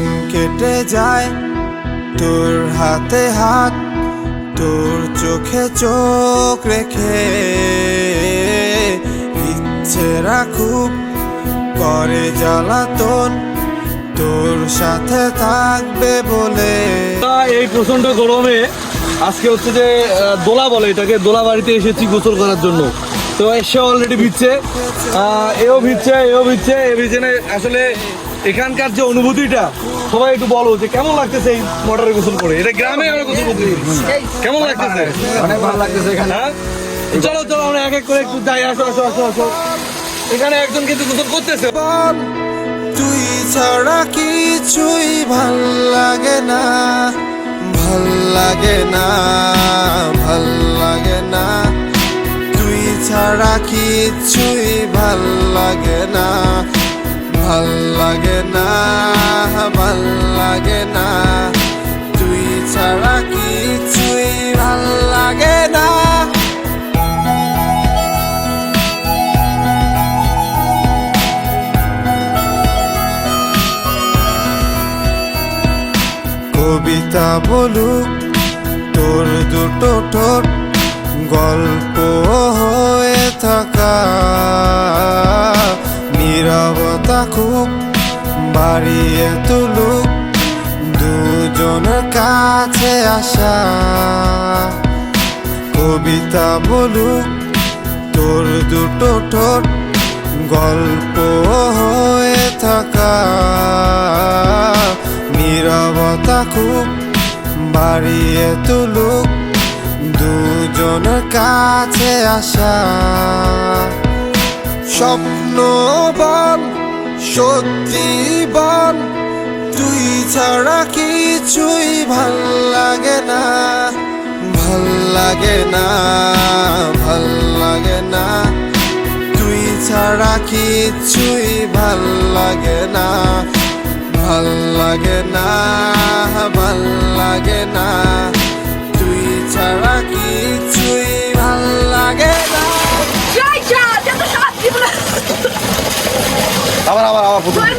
ছুটে যায় তোর হাতে হাত, তোর চোখে চোখ রেখে। ইচ্ছে রাখুক করে জ্বালাতন তোর সাথে থাকবে বলে। এই প্রচণ্ড গরমে আজকে হচ্ছে যে দোলা বলে এটাকে, দোলা বাড়িতে এসেছি গোসল করার জন্য। তো এসে অলরেডি ভিজছে। এও ভিজছে এও ভিজছে, এ ভিজছে না, আসলে এখানকার যে অনুভূতিটা সবাই একটু বলো যে কেমন লাগতেছে এই মোটরে গোসল করে? এটা গ্রামে আমরা গোসল করতে কেমন লাগতেছে? অনেক ভালো লাগতেছে এখানে। হ্যাঁ? চলো চলো আমরা এক এক করে একটু যাই। আসো আসো আসো আসো। এখানে একজন কিন্তু গোসল করতেছে। তুই ছাড়া কিছুই ভালো লাগে না ভালো লাগে না ভালো লাগে না। তুই ছাড়া কিছুই ভালো লাগে না। ভালো লাগে না, ভালো লাগে না। তুই ছাড়া কিছুই ভালো লাগে না। কবিতা বলুক, তোর দুটো ঠোঁট গল্প হয়ে থাকা। নীরবতা খুব বাড়িয়ে তুলুক দুজনের কাছে আসা। কবিতা বলুক, তোর দুটো ঠোঁট, গল্প হয়ে থাকা। নীরবতা খুব, বাড়িয়ে তুলুক দুজনের কাছে আসা। স্বপ্ন সত্যি বল, তুই ছাড়া কিছুই ভালো লাগে না, ভালো লাগে না, ভালো লাগে না। তুই ছাড়া কিছুই ভালো লাগে না, ভালো লাগে না, ভালো লাগে না। যাই যা